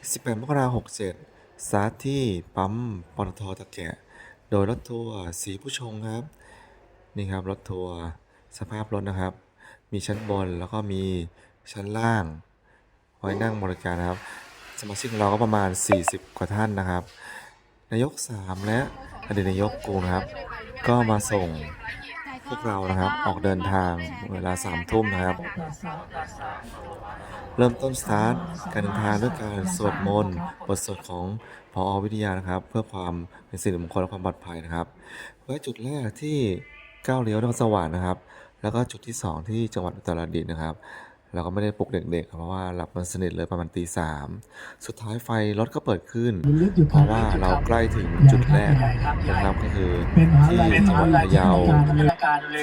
18 มกราคม 67 สาที่ปั๊มปตทตะแกะ โดยรถทัวร์สีผู้ชงครับ นี่ครับรถทัวร์สภาพรถนะครับ มีชั้นบนแล้วก็มีชั้นล่างไว้นั่งบริการนะครับ สมาชิกของเราก็ประมาณ 40 กว่าท่านนะครับ นายก 3 และอดีตนายกกูนะครับ ก็มาส่งพวกเรานะครับออกเดินทางเวลา3ทุ่มนะครับ เริ่มต้นสตาร์ทการเดินทางด้วยการสวดมนต์บทสวดของพอวิทยานะครับ เพื่อความเป็นสิริมงคลและความปลอดภัยนะครับไว้จุดแรกที่ก้าวเลี้ยวนครสวรรค์นะครับ แล้วก็จุดที่ 2 ที่จังหวัดอุตรดิตถ์นะครับเราก็ไม่ได้ปลุกเด็กๆ เพราะว่าหลับมันสนิทเลยประมาณตีสามสุดท้ายไฟรถก็เปิดขึ้น เพราะว่าเราใกล้ถึงจุดแรกนะครับก็คือที่จังหวัดพะเยา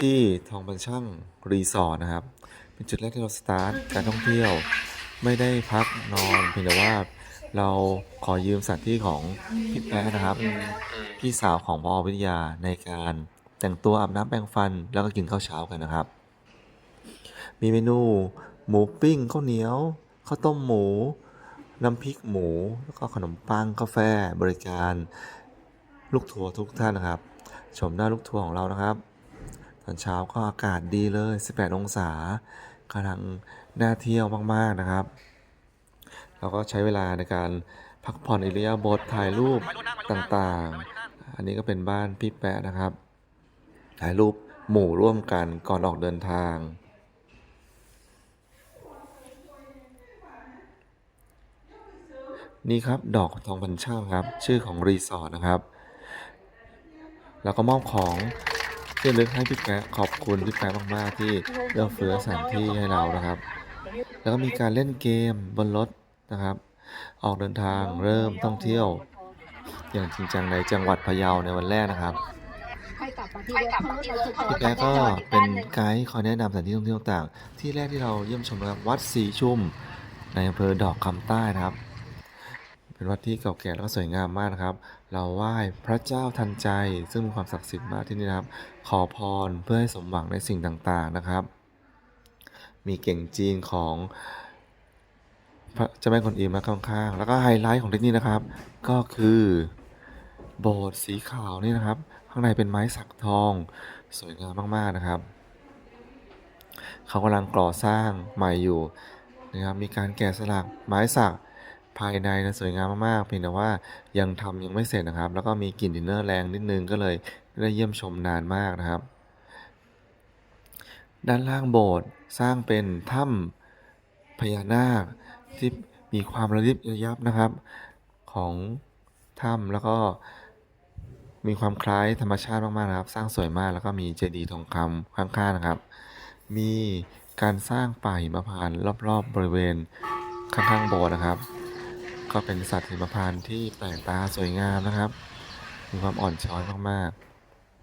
ที่ทองบันช่างรีสอร์ทนะครับ เป็นจุดแรกที่เราสตาร์ทการท่องเที่ยว ไม่ได้พักนอนเพียงแต่ว่าเราขอยืมสถานที่ของพี่แป๊ะนะครับ พี่สาวของพอวิทยาในการแต่งตัวอาบน้ำแปรงฟันแล้วก็กินข้าวเช้ากันนะครับ มีเมนู หมูปิ้งข้าวเหนียวข้าวต้มหมู น้ำพริกหมู แล้วก็ขนมปังกาแฟบริการลูกทัวร์ทุกท่านนะครับ ชมหน้าลูกทัวร์ของเรานะครับ ตอนเช้าก็อากาศดีเลย 18 องศากำลังน่าเที่ยวมาก ๆ นะครับเราก็ใช้เวลาในการพักผ่อนอิริยาบถถ่ายรูปต่างๆ อันนี้ก็เป็นบ้านพี่แปะนะครับ ถ่ายรูปหมู่ร่วมกันก่อนออกเดินทาง นี่ครับดอกทองพันช่างครับ ชื่อของรีสอร์ทนะครับ แล้วก็มอบของ ที่ลึกให้พี่แป๊ะขอบคุณพี่แป๊ะมากๆที่เอื้อเฟื้อสถานที่ให้เรานะครับ แล้วก็มีการเล่นเกมบนรถนะครับ ออกเดินทางเริ่มท่องเที่ยว อย่างจริงจังในจังหวัดพะเยาในวันแรกนะครับพี่แป๊ก็เป็นไกด์คอยแนะนำสถานที่ท่องเที่ยวต่าง ที่แรกที่เราเยี่ยมชมนะครับวัดสีชุม ในอำเภอดอกคำใต้นะครับ เป็นวัดที่เก่าแก่แล้วก็สวยงามมากนะครับ เราไหว้พระเจ้าทันใจ ซึ่งมีความศักดิ์สิทธิ์มากที่นี่นะครับ ขอพรเพื่อให้สมหวังในสิ่งต่างๆนะครับ มีเก่งจีนของพระเจ้าแม่กวนอิมมาข้างๆ แล้วก็ไฮไลท์ของที่นี่นะครับ ก็คือโบสถ์สีขาวนี่นะครับ ข้างในเป็นไม้สักทอง สวยงามมากๆนะครับ เขากำลังก่อสร้างใหม่อยู่นะครับ มีการแกะสลักไม้สัก ภายในนะสวยงามมากๆเพียงแต่ว่ายังทำยังไม่เสร็จนะครับ แล้วก็มีกลิ่นดินเนอร์แรงนิดนึงก็เลยไม่ได้เยี่ยมชมนานมากนะครับ ด้านล่างโบสถ์สร้างเป็นถ้ำพญานาคที่มีความระยิบระยับนะครับ ของถ้ำแล้วก็มีความคล้ายธรรมชาติมากๆนะครับ สร้างสวยมากแล้วก็มีเจดีย์ทองคำข้างๆนะครับ มีการสร้างป่าหิมพานต์รอบๆบริเวณข้างๆโบสถ์นะครับ ก็เป็นสัตว์หิมพานต์ที่แปลกตาสวยงามนะครับ มีความอ่อนช้อยมาก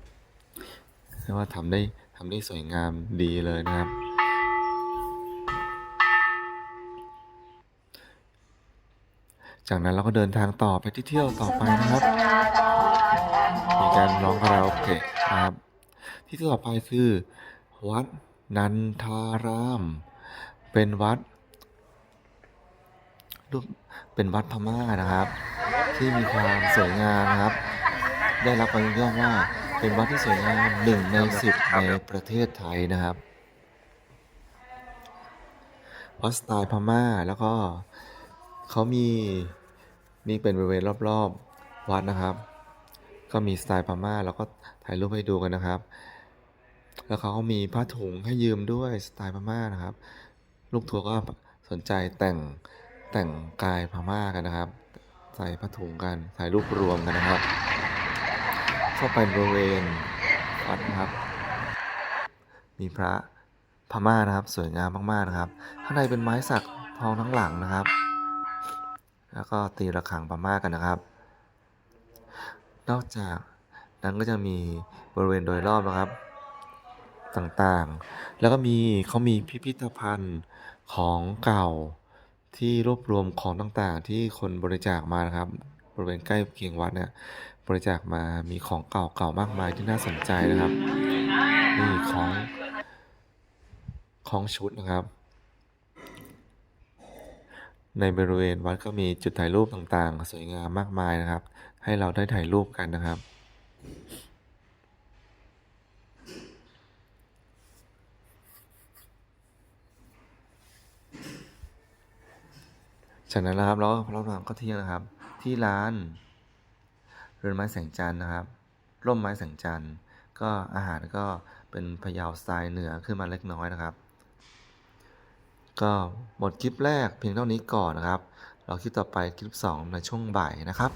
ๆเรียกว่าทำได้ทำได้สวยงามดีเลยนะครับ จากนั้นเราก็เดินทางต่อไปที่เที่ยวต่อไปนะครับ มีการร้องคาราโอเกะครับ ที่ต่อไปคือ วัดนันทาราม เป็นวัด รูปเป็นวัดพม่านะครับ ที่มีความสวยงามครับ ได้รับการยกย่องว่าเป็นวัดที่สวยงามหนึ่งในสิบในประเทศไทยนะครับวัดสไตล์พม่าแล้วก็เขามีนี่เป็นบริเวณรอบๆวัดนะครับ ก็มีสไตล์พม่าแล้วก็ถ่ายรูปให้ดูกันนะครับ แล้วเขาก็มีผ้าถุงให้ยืมด้วยสไตล์พม่านะครับ ลูกทัวร์ก็สนใจแต่ง แต่งกายพม่ากันนะครับ ใส่ผ้าถุงกันถ่ายรูปรวมกันนะครับ เข้าไปบริเวณวัดนะครับ มีพระพม่านะครับ สวยงามมากๆนะครับ ข้างในเป็นไม้สักทองทั้งหลังนะครับ แล้วก็ตีระฆังพม่ากันนะครับ นอกจากนั้นก็จะมีบริเวณโดยรอบนะครับต่างๆ แล้วก็มีเขามีพิพิธภัณฑ์ของเก่า ที่รวบรวมของต่างๆ ที่คนบริจาคมานะครับ บริเวณใกล้เคียงวัดเนี่ยบริจาคมามีของเก่าๆมากมายที่น่าสนใจนะครับนี่ของของชุดนะครับ ในบริเวณวัดก็มีจุดถ่ายรูปต่างๆ สวยงามมากมายนะครับ ให้เราได้ถ่ายรูปกันนะครับ จากนั้นนะครับเราก็รับประทานข้าวเที่ยงนะครับ ที่ร้านเรือนไม้แสงจันทร์นะครับ ร่มไม้แสงจันทร์ก็อาหารก็เป็นพะเยาสไตล์เหนือขึ้นมาเล็กน้อยนะครับ ก็หมดคลิปแรกเพียงเท่านี้ก่อนนะครับ เราคลิปต่อไปคลิป 2 ในช่วงบ่ายนะครับ